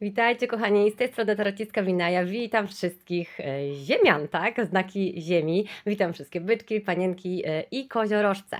Witajcie kochani, z tej strony Tarociska Winaja. Witam wszystkich e, ziemian, tak? Znaki ziemi. Witam wszystkie byczki, panienki e, i koziorożce.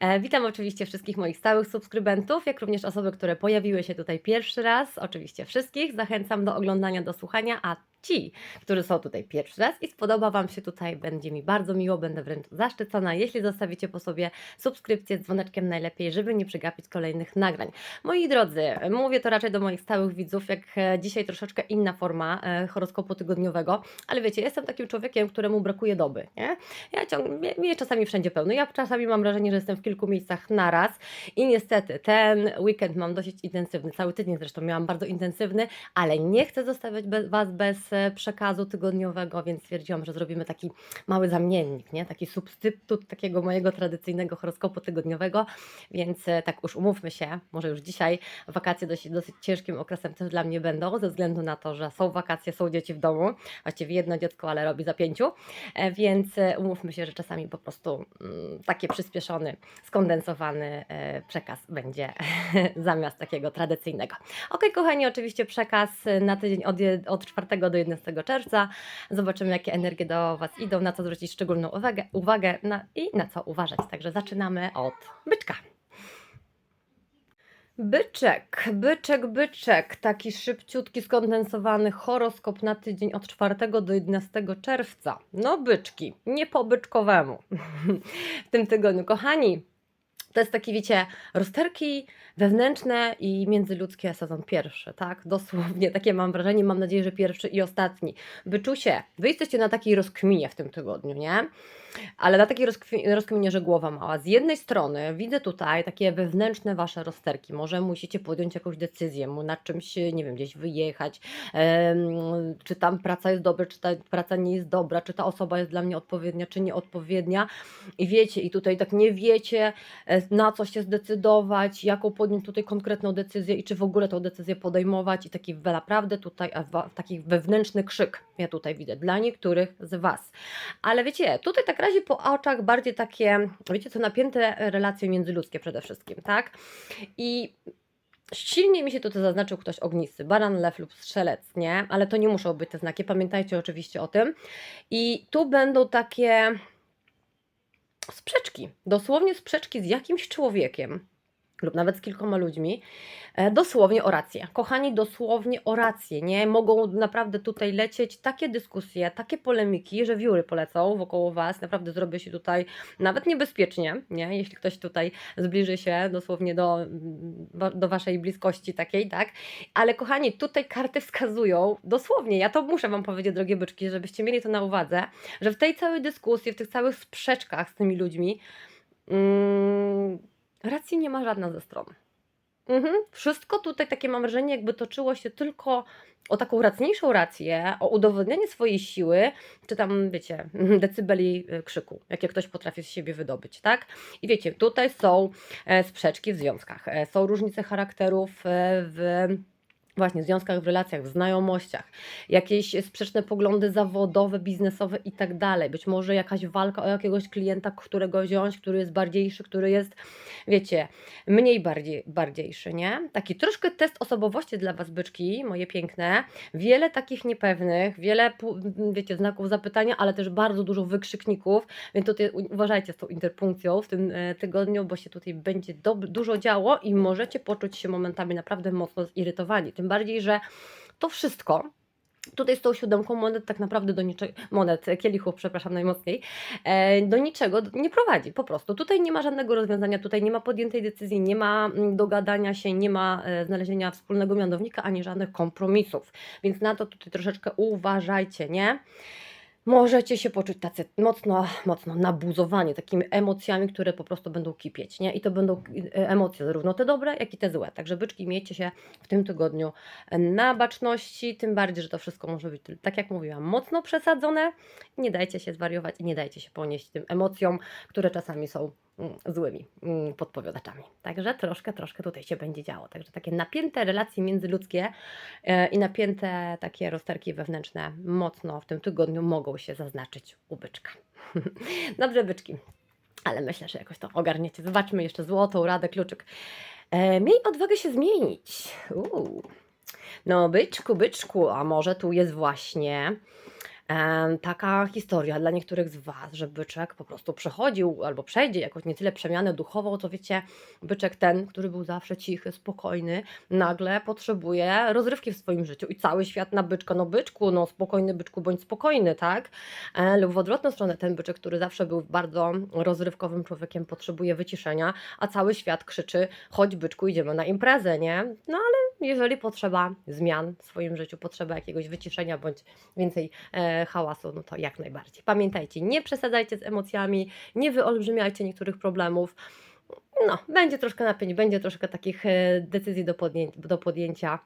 E, Witam oczywiście wszystkich moich stałych subskrybentów, jak również osoby, które pojawiły się tutaj pierwszy raz. Oczywiście wszystkich zachęcam do oglądania, do słuchania, a ci, którzy są tutaj pierwszy raz i spodoba Wam się tutaj, będzie mi bardzo miło, będę wręcz zaszczycona, jeśli zostawicie po sobie subskrypcję z dzwoneczkiem najlepiej, żeby nie przegapić kolejnych nagrań. Moi drodzy, mówię to raczej do moich stałych widzów, jak e, dzisiaj troszeczkę inna forma e, horoskopu tygodniowego, ale wiecie, jestem takim człowiekiem, któremu brakuje doby, nie? Ja ciągle, mnie, czasami wszędzie pełno, ja czasami mam wrażenie, że jestem w kilku miejscach naraz i niestety ten weekend mam dosyć intensywny, cały tydzień zresztą miałam bardzo intensywny, ale nie chcę zostawiać Was bez przekazu tygodniowego, więc stwierdziłam, że zrobimy taki mały zamiennik, nie? taki substytut takiego mojego tradycyjnego horoskopu tygodniowego, więc e, tak już umówmy się, może już dzisiaj wakacje dosyć, dosyć ciężkim okresem też dla mnie będą, ze względu na to, że są wakacje, są dzieci w domu, właściwie jedno dziecko, ale robi za pięciu, e, więc e, umówmy się, że czasami po prostu mm, taki przyspieszony, skondensowany przekaz będzie zamiast takiego tradycyjnego. Ok, kochani, oczywiście przekaz na tydzień od, od 4 do 11 czerwca. Zobaczymy, jakie energie do Was idą, na co zwrócić szczególną uwagę, uwagę na, i na co uważać. Także zaczynamy od byczka. Byczek, byczek, byczek, taki szybciutki, skondensowany horoskop na tydzień od 4 do 11 czerwca. No byczki, nie po byczkowemu w tym tygodniu. Kochani, to jest taki, wiecie, rozterki wewnętrzne i międzyludzkie sezon pierwszy, tak? Dosłownie, takie mam wrażenie, mam nadzieję, że pierwszy i ostatni. Byczusie, wy jesteście na takiej rozkminie w tym tygodniu, nie? Ale na takiej rozkwi- rozkminie, że głowa mała. Z jednej strony widzę tutaj takie wewnętrzne wasze rozterki. Może musicie podjąć jakąś decyzję, nad czymś, nie wiem, gdzieś wyjechać, czy tam praca jest dobra, czy ta praca nie jest dobra, czy ta osoba jest dla mnie odpowiednia, czy nieodpowiednia. I wiecie, i tutaj tak nie wiecie, e, na co się zdecydować, jaką podjąć tutaj konkretną decyzję i czy w ogóle tą decyzję podejmować. I taki naprawdę tutaj taki wewnętrzny krzyk ja tutaj widzę dla niektórych z Was. Ale wiecie, tutaj tak razie po oczach bardziej takie, wiecie co, napięte relacje międzyludzkie przede wszystkim, tak? I silnie mi się tutaj zaznaczył ktoś ognisty, baran, lew lub strzelec, nie? Ale to nie muszą być te znaki, pamiętajcie oczywiście o tym. I tu będą takie sprzeczki, dosłownie sprzeczki z jakimś człowiekiem lub nawet z kilkoma ludźmi, e, dosłownie o rację. Kochani, dosłownie o rację, nie? Mogą naprawdę tutaj lecieć takie dyskusje, takie polemiki, że wióry polecą wokoło Was, naprawdę zrobię się tutaj nawet niebezpiecznie, nie? Jeśli ktoś tutaj zbliży się dosłownie do, mm, do Waszej bliskości takiej, tak? Ale kochani, tutaj karty wskazują, dosłownie, ja to muszę Wam powiedzieć, drogie byczki, żebyście mieli to na uwadze, że w tej całej dyskusji, w tych całych sprzeczkach z tymi ludźmi, mm, racji nie ma żadna ze stron. Mhm. Wszystko tutaj takie mam wrażenie, jakby toczyło się tylko o taką racniejszą rację, o udowodnienie swojej siły, czy tam, wiecie, decybeli y, krzyku, jakie ktoś potrafi z siebie wydobyć, tak? I wiecie, tutaj są e, sprzeczki w związkach, e, są różnice charakterów e, w właśnie związkach, w relacjach, w znajomościach, jakieś sprzeczne poglądy zawodowe, biznesowe i tak dalej. Być może jakaś walka o jakiegoś klienta, którego wziąć, który jest bardziejszy, który jest, wiecie, mniej bardziej, bardziejszy, nie? Taki troszkę test osobowości dla Was, byczki, moje piękne. Wiele takich niepewnych, wiele, wiecie, znaków zapytania, ale też bardzo dużo wykrzykników, więc tutaj uważajcie z tą interpunkcją w tym e, tygodniu, bo się tutaj będzie dużo działo i możecie poczuć się momentami naprawdę mocno zirytowani. Tym bardziej, że to wszystko, Tutaj z tą siódemką monet tak naprawdę do niczego, monet, kielichów, przepraszam najmocniej, e, do niczego nie prowadzi po prostu. Tutaj nie ma żadnego rozwiązania, tutaj nie ma podjętej decyzji, nie ma mm, dogadania się, nie ma e, znalezienia wspólnego mianownika, ani żadnych kompromisów. Więc na to tutaj troszeczkę uważajcie, nie? Możecie się poczuć tacy mocno, mocno nabuzowani takimi emocjami, które po prostu będą kipieć, nie? I to będą e, emocje, zarówno te dobre, jak i te złe. Także byczki, miejcie się w tym tygodniu na baczności, tym bardziej, że to wszystko może być, tak jak mówiłam, mocno przesadzone. Nie dajcie się zwariować i nie dajcie się ponieść tym emocjom, które czasami są złymi mm, podpowiadaczami. Także troszkę, troszkę tutaj się będzie działo. Także takie napięte relacje międzyludzkie e, i napięte takie rozterki wewnętrzne mocno w tym tygodniu mogą się zaznaczyć u byczka. Dobrze, byczki. Ale myślę, że jakoś to ogarniecie. Zobaczmy jeszcze złotą radę, kluczyk. E, miej odwagę się zmienić. Uuu. No, byczku, byczku, a może tu jest właśnie taka historia dla niektórych z Was, że byczek po prostu przechodził albo przejdzie jakoś nie tyle przemianę duchową, to wiecie, byczek ten, który był zawsze cichy, spokojny, nagle potrzebuje rozrywki w swoim życiu i cały świat na byczka, no byczku, no spokojny byczku, bądź spokojny, tak? E, lub w odwrotną stronę ten byczek, który zawsze był bardzo rozrywkowym człowiekiem, potrzebuje wyciszenia, a cały świat krzyczy, chodź byczku, idziemy na imprezę, nie? No ale jeżeli potrzeba zmian w swoim życiu, potrzeba jakiegoś wyciszenia bądź więcej e, hałasu, no to jak najbardziej. Pamiętajcie, nie przesadzajcie z emocjami, nie wyolbrzymiajcie niektórych problemów. No, będzie troszkę napięć, będzie troszkę takich e, decyzji do, podję do podjęcia,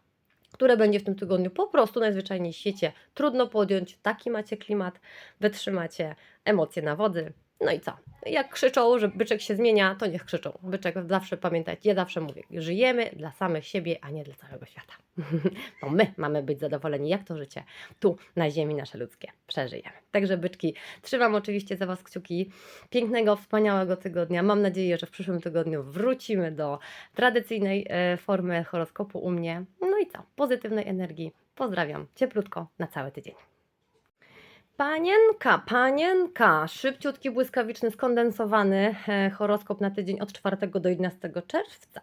które będzie w tym tygodniu po prostu najzwyczajniej w świecie trudno podjąć. Taki macie klimat, wytrzymacie emocje na wody. No i co? Jak krzyczą, że byczek się zmienia, to niech krzyczą. Byczek zawsze pamiętajcie, ja zawsze mówię, żyjemy dla samych siebie, a nie dla całego świata. Bo my mamy być zadowoleni, jak to życie tu na ziemi nasze ludzkie przeżyjemy. Także byczki, trzymam oczywiście za Was kciuki. Pięknego, wspaniałego tygodnia. Mam nadzieję, że w przyszłym tygodniu wrócimy do tradycyjnej e, formy horoskopu u mnie. No i co? Pozytywnej energii. Pozdrawiam cieplutko na cały tydzień. Panienka, panienka, szybciutki, błyskawiczny, skondensowany e, horoskop na tydzień od 4 do 11 czerwca.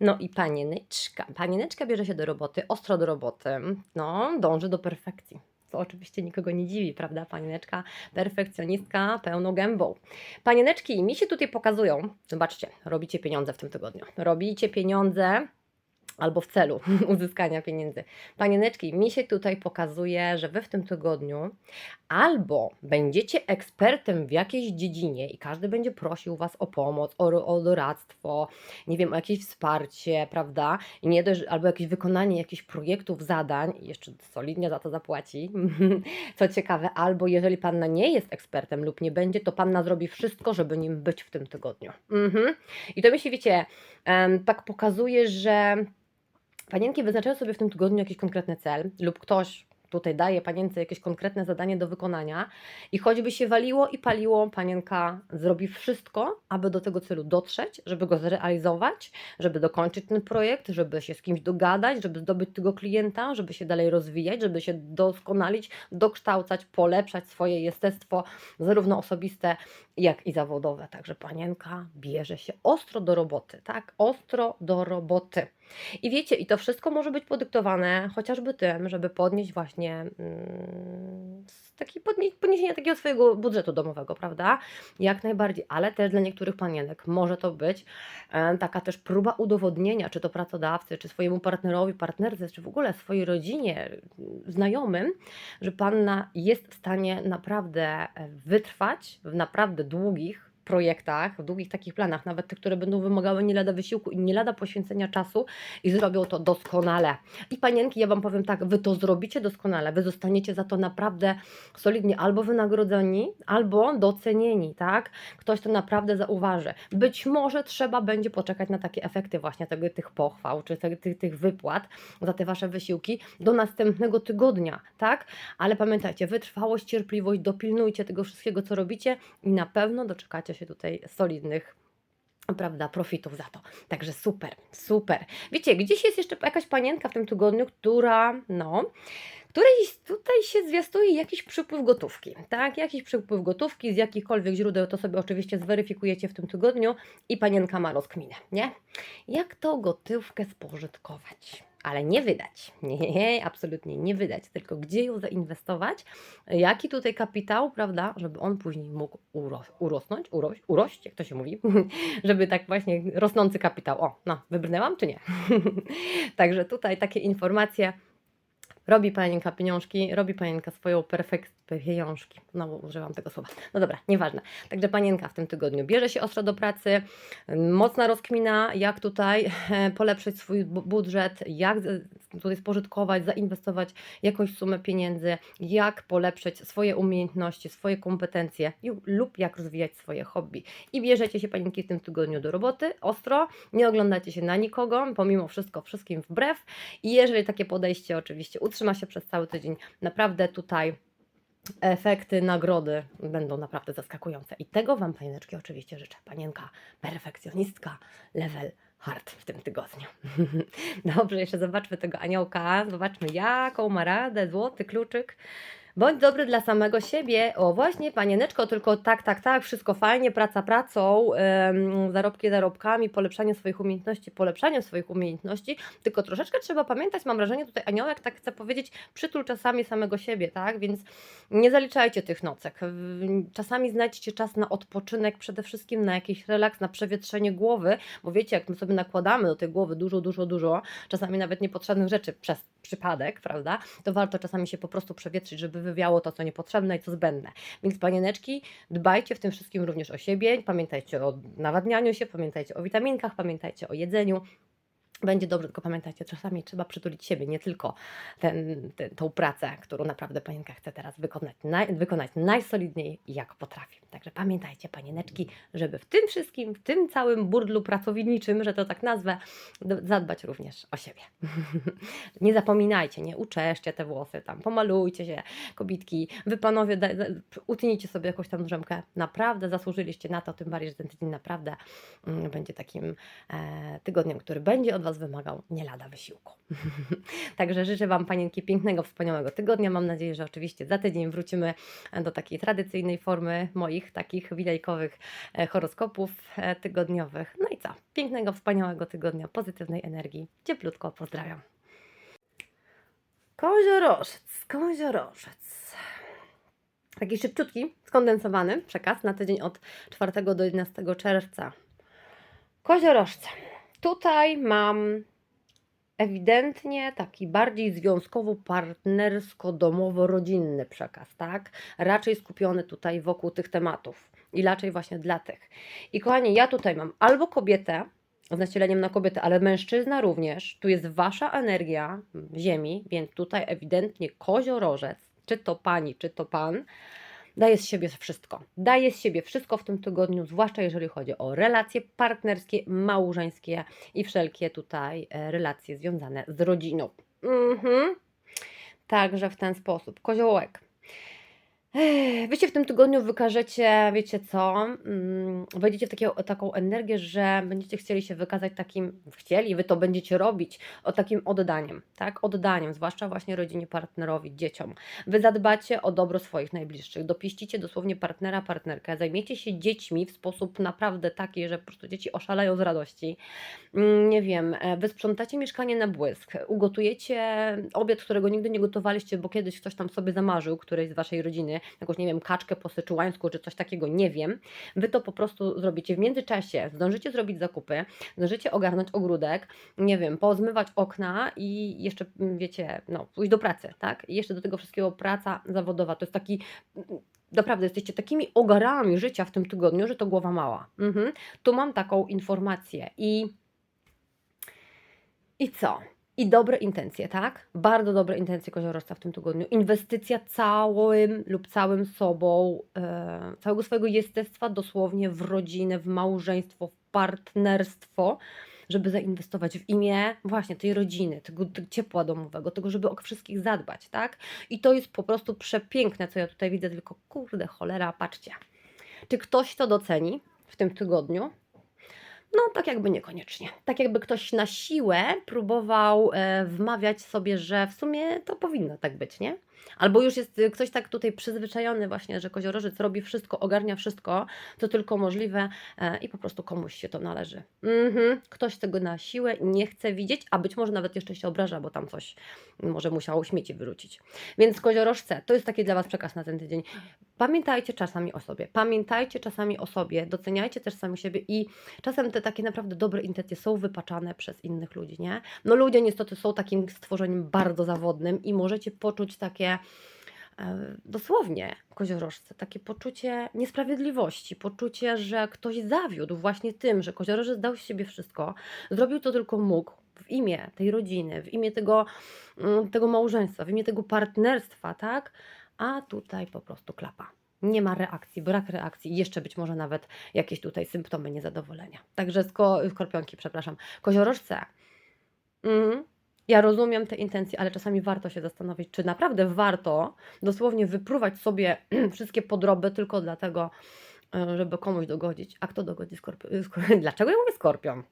No i panieneczka, panieneczka bierze się do roboty, ostro do roboty, no, dąży do perfekcji. Co oczywiście nikogo nie dziwi, prawda? Panieneczka, perfekcjonistka, pełną gębą. Panieneczki mi się tutaj pokazują, zobaczcie, robicie pieniądze w tym tygodniu. Robicie pieniądze albo w celu uzyskania pieniędzy. Panieneczki, mi się tutaj pokazuje, że wy w tym tygodniu albo będziecie ekspertem w jakiejś dziedzinie i każdy będzie prosił was o pomoc, o, o doradztwo, nie wiem, o jakieś wsparcie, prawda? I nie dość, albo jakieś wykonanie jakichś projektów, zadań i jeszcze solidnie za to zapłaci. Co ciekawe, albo jeżeli panna nie jest ekspertem lub nie będzie, to panna zrobi wszystko, żeby nim być w tym tygodniu. Mhm. I to mi się, wiecie, tak pokazuje, że Panienki wyznaczają sobie w tym tygodniu jakiś konkretny cel, lub ktoś tutaj daje panience jakieś konkretne zadanie do wykonania i choćby się waliło i paliło, panienka zrobi wszystko, aby do tego celu dotrzeć, żeby go zrealizować, żeby dokończyć ten projekt, żeby się z kimś dogadać, żeby zdobyć tego klienta, żeby się dalej rozwijać, żeby się doskonalić, dokształcać, polepszać swoje jestestwo, zarówno osobiste, jak i zawodowe. Także panienka bierze się ostro do roboty, tak? Ostro do roboty. I wiecie, i to wszystko może być podyktowane chociażby tym, żeby podnieść właśnie mm, taki podnie, podniesienie takiego swojego budżetu domowego, prawda? Jak najbardziej, ale też dla niektórych panienek może to być e, taka też próba udowodnienia, czy to pracodawcy, czy swojemu partnerowi, partnerce, czy w ogóle swojej rodzinie, znajomym, że panna jest w stanie naprawdę e, wytrwać w naprawdę długich projektach, w długich takich planach, nawet te, które będą wymagały nie lada wysiłku i nie lada poświęcenia czasu i zrobią to doskonale. I panienki, ja Wam powiem tak, Wy to zrobicie doskonale, Wy zostaniecie za to naprawdę solidnie albo wynagrodzeni, albo docenieni, tak? Ktoś to naprawdę zauważy. Być może trzeba będzie poczekać na takie efekty właśnie tego, tych pochwał, czy te, tych, tych wypłat za te Wasze wysiłki do następnego tygodnia, tak? Ale pamiętajcie, wytrwałość, cierpliwość, dopilnujcie tego wszystkiego, co robicie i na pewno doczekacie się tutaj solidnych prawda, profitów za to. Także super, super. Wiecie, gdzieś jest jeszcze jakaś panienka w tym tygodniu, która, no, której tutaj się zwiastuje jakiś przypływ gotówki, tak? Jakiś przypływ gotówki z jakichkolwiek źródeł, to sobie oczywiście zweryfikujecie w tym tygodniu i panienka ma rozkminę, nie? Jak to gotówkę spożytkować? Ale nie wydać. Nie, absolutnie nie wydać, tylko gdzie ją zainwestować, jaki tutaj kapitał, prawda, żeby on później mógł uro urosnąć, uroś, urość, jak to się mówi, żeby tak właśnie rosnący kapitał. O, no, wybrnęłam czy nie? Także tutaj takie informacje. Robi panienka pieniążki, robi panienka swoją perfekcję pieniążki. No, używam tego słowa. No dobra, nieważne. Także panienka w tym tygodniu bierze się ostro do pracy, mocna rozkmina, jak tutaj polepszyć swój bu- budżet, jak tutaj spożytkować, zainwestować jakąś sumę pieniędzy, jak polepszyć swoje umiejętności, swoje kompetencje lub jak rozwijać swoje hobby. I bierzecie się panienki w tym tygodniu do roboty, ostro, nie oglądacie się na nikogo, pomimo wszystko, wszystkim wbrew. I jeżeli takie podejście oczywiście utrzyma się przez cały tydzień, naprawdę tutaj efekty, nagrody będą naprawdę zaskakujące. I tego Wam, panieneczki, oczywiście życzę. Panienka perfekcjonistka, level hard w tym tygodniu. Dobrze, jeszcze zobaczmy tego aniołka. Zobaczmy, jaką ma radę, złoty kluczyk. Bądź dobry dla samego siebie. O właśnie, panieneczko, tylko tak, tak, tak, wszystko fajnie, praca pracą, ym, zarobki zarobkami, polepszanie swoich umiejętności, polepszanie swoich umiejętności, tylko troszeczkę trzeba pamiętać, mam wrażenie, tutaj aniołek tak chce powiedzieć, przytul czasami samego siebie, tak, więc nie zaliczajcie tych nocek. Czasami znajdźcie czas na odpoczynek, przede wszystkim na jakiś relaks, na przewietrzenie głowy, bo wiecie, jak my sobie nakładamy do tej głowy dużo, dużo, dużo, czasami nawet niepotrzebnych rzeczy przez przypadek, prawda, to warto czasami się po prostu przewietrzyć, żeby wywiało to, co niepotrzebne i co zbędne. Więc panieneczki, dbajcie w tym wszystkim również o siebie, pamiętajcie o nawadnianiu się, pamiętajcie o witaminkach, pamiętajcie o jedzeniu. Będzie dobrze, tylko pamiętajcie, czasami trzeba przytulić siebie, nie tylko ten, ten, tą pracę, którą naprawdę panienka chce teraz wykonać, naj, wykonać najsolidniej, jak potrafi. Także pamiętajcie, panieneczki, żeby w tym wszystkim, w tym całym burdlu pracowniczym, że to tak nazwę, zadbać również o siebie. nie zapominajcie, nie uczeszcie te włosy tam, pomalujcie się, kobitki, wy panowie, da, da, utnijcie sobie jakąś tam drzemkę. Naprawdę zasłużyliście na to, tym bardziej, że ten tydzień naprawdę mm, będzie takim e, tygodniem, który będzie od Was wymagał nie lada wysiłku. Także życzę Wam, panienki, pięknego, wspaniałego tygodnia. Mam nadzieję, że oczywiście za tydzień wrócimy do takiej tradycyjnej formy moich takich widajkowych e, horoskopów e, tygodniowych. No i co? Pięknego, wspaniałego tygodnia, pozytywnej energii. Cieplutko pozdrawiam. Koziorożec, koziorożec. Taki szybciutki, skondensowany przekaz na tydzień od 4 do 11 czerwca. Koziorożce. Tutaj mam ewidentnie taki bardziej związkowo-partnersko-domowo-rodzinny przekaz, tak? Raczej skupiony tutaj wokół tych tematów i raczej właśnie dla tych. I kochani, ja tutaj mam albo kobietę z nacieleniem na kobietę, ale mężczyzna również. Tu jest wasza energia ziemi, więc tutaj ewidentnie koziorożec, czy to pani, czy to pan, daje z siebie wszystko. Daje z siebie wszystko w tym tygodniu, zwłaszcza jeżeli chodzi o relacje partnerskie, małżeńskie i wszelkie tutaj e, relacje związane z rodziną. Mhm. Także w ten sposób. Koziołek. Wy się w tym tygodniu wykażecie, wiecie co, mm, wejdziecie w takie, taką energię, że będziecie chcieli się wykazać takim, chcieli, wy to będziecie robić, o takim oddaniem, tak, oddaniem, zwłaszcza właśnie rodzinie, partnerowi, dzieciom. Wy zadbacie o dobro swoich najbliższych, dopieścicie dosłownie partnera, partnerkę, zajmiecie się dziećmi w sposób naprawdę taki, że po prostu dzieci oszaleją z radości. Mm, Nie wiem, e, wysprzątacie mieszkanie na błysk, ugotujecie obiad, którego nigdy nie gotowaliście, bo kiedyś ktoś tam sobie zamarzył, którejś z waszej rodziny, jakąś, nie wiem, kaczkę po syczułańsku czy coś takiego, nie wiem. Wy to po prostu zrobicie w międzyczasie, zdążycie zrobić zakupy, zdążycie ogarnąć ogródek, nie wiem, pozmywać okna i jeszcze, mm, wiecie, no, pójść do pracy, tak? I jeszcze do tego wszystkiego praca zawodowa. To jest taki, mm, naprawdę jesteście takimi ogarami życia w tym tygodniu, że to głowa mała. Mhm. Tu mam taką informację i i co? I dobre intencje, tak? Bardzo dobre intencje koziorożca w tym tygodniu. Inwestycja całym lub całym sobą, e, całego swojego jestestwa dosłownie w rodzinę, w małżeństwo, w partnerstwo, żeby zainwestować w imię właśnie tej rodziny, tego, tego ciepła domowego, tego, żeby o wszystkich zadbać, tak? I to jest po prostu przepiękne, co ja tutaj widzę, tylko kurde, cholera, patrzcie. Czy ktoś to doceni w tym tygodniu? No, tak jakby niekoniecznie. Tak jakby ktoś na siłę próbował e, wmawiać sobie, że w sumie to powinno tak być, nie? Albo już jest ktoś tak tutaj przyzwyczajony właśnie, że koziorożec robi wszystko, ogarnia wszystko, co tylko możliwe e, i po prostu komuś się to należy. Mhm. Ktoś tego na siłę nie chce widzieć, a być może nawet jeszcze się obraża, bo tam coś może musiało śmieci wyrzucić. Więc koziorożce, to jest taki dla Was przekaz na ten tydzień. Pamiętajcie czasami o sobie, pamiętajcie czasami o sobie, doceniajcie też sami siebie i czasem te takie naprawdę dobre intencje są wypaczane przez innych ludzi, nie? No ludzie niestety są takim stworzeniem bardzo zawodnym i możecie poczuć takie e, dosłownie koziorożce, takie poczucie niesprawiedliwości, poczucie, że ktoś zawiódł właśnie tym, że koziorożec dał z siebie wszystko, zrobił to tylko mógł w imię tej rodziny, w imię tego, mm, tego małżeństwa, w imię tego partnerstwa, tak? A tutaj po prostu klapa. Nie ma reakcji, brak reakcji jeszcze być może nawet jakieś tutaj symptomy niezadowolenia. Także sko- skorpionki, przepraszam, koziorożce. Mm, ja rozumiem te intencje, ale czasami warto się zastanowić, czy naprawdę warto dosłownie wypruwać sobie wszystkie podroby tylko dlatego, e, żeby komuś dogodzić. A kto dogodzi skorpion? Dlaczego ja mówię skorpion?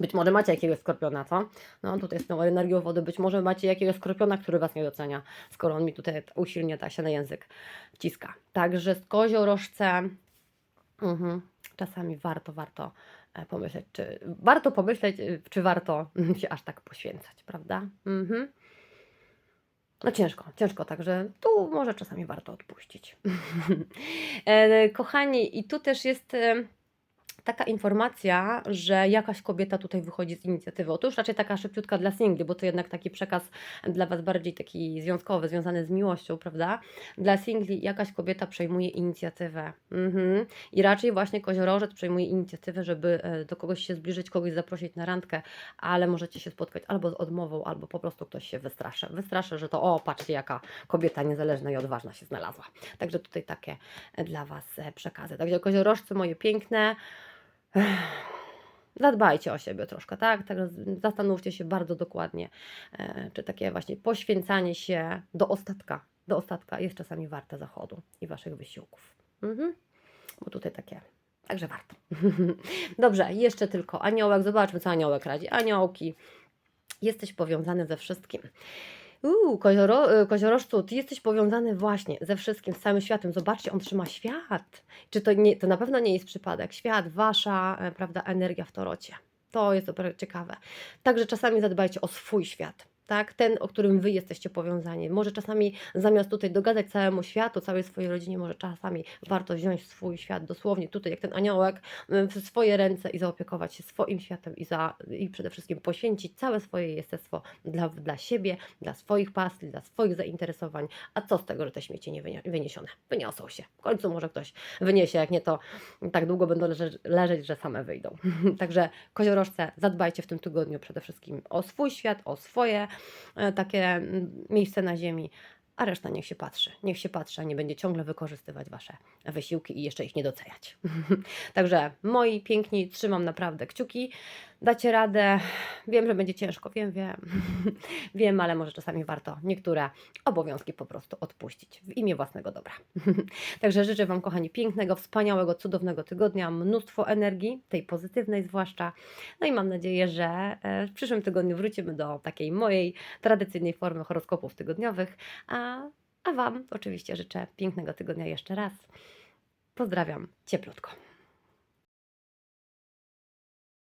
Być może macie jakiegoś skorpiona, co? No tutaj z tą energią wody, być może macie jakiegoś skorpiona, który Was nie docenia, skoro on mi tutaj usilnie tak się na język wciska. Także z koziorożcem mhm, czasami warto, warto e, pomyśleć, czy warto pomyśleć, y, czy warto się aż tak poświęcać, prawda? Mhm. No ciężko, ciężko, także tu może czasami warto odpuścić. E, Kochani, i tu też jest e, taka informacja, że jakaś kobieta tutaj wychodzi z inicjatywą. To już raczej taka szybciutka dla singli, bo to jednak taki przekaz dla Was bardziej taki związkowy, związany z miłością, prawda? Dla singli jakaś kobieta przejmuje inicjatywę. Mhm. I raczej właśnie koziorożec przejmuje inicjatywę, żeby e, do kogoś się zbliżyć, kogoś zaprosić na randkę, ale możecie się spotkać albo z odmową, albo po prostu ktoś się wystraszy. Wystraszy, że to o, patrzcie jaka kobieta niezależna i odważna się znalazła. Także tutaj takie e, dla Was e, przekazy. Także koziorożcy moje piękne, Zadbajcie o siebie troszkę, tak? Także z- zastanówcie się bardzo dokładnie, e, czy takie właśnie poświęcanie się do ostatka, do ostatka jest czasami warte zachodu i Waszych wysiłków. Mhm. Bo tutaj takie, także warto. Dobrze, jeszcze tylko aniołek. Zobaczmy, co aniołek radzi. Aniołki, jesteś powiązany ze wszystkim. Uuu, kozioro, y, koziorożcu, ty jesteś powiązany właśnie ze wszystkim, z całym światem. Zobaczcie, on trzyma świat. Czy to, nie, to na pewno nie jest przypadek? Świat, wasza, e, prawda, energia w torocie. To jest super ciekawe. Także czasami zadbajcie o swój świat. Tak, ten, o którym wy jesteście powiązani. Może czasami zamiast tutaj dogadać całemu światu, całej swojej rodzinie, może czasami warto wziąć swój świat dosłownie tutaj, jak ten aniołek, w swoje ręce i zaopiekować się swoim światem i, za, i przede wszystkim poświęcić całe swoje jestestwo dla, dla siebie, dla swoich pasji, dla swoich zainteresowań. A co z tego, że te śmieci nie wynie- wyniesione? Wyniosą się. W końcu może ktoś wyniesie, jak nie to tak długo będą leżeć, leżeć że same wyjdą. Także koziorożce, zadbajcie w tym tygodniu przede wszystkim o swój świat, o swoje takie mm, miejsce na ziemi, a reszta niech się patrzy. Niech się patrzy, a nie będzie ciągle wykorzystywać Wasze wysiłki i jeszcze ich nie doceniać. Także moi piękni, trzymam naprawdę kciuki. Dacie radę. Wiem, że będzie ciężko, wiem, wiem. wiem, ale może czasami warto niektóre obowiązki po prostu odpuścić w imię własnego dobra. Także życzę Wam, kochani, pięknego, wspaniałego, cudownego tygodnia, mnóstwo energii, tej pozytywnej zwłaszcza. No i mam nadzieję, że e, w przyszłym tygodniu wrócimy do takiej mojej tradycyjnej formy horoskopów tygodniowych. A, a Wam oczywiście życzę pięknego tygodnia jeszcze raz. Pozdrawiam cieplutko.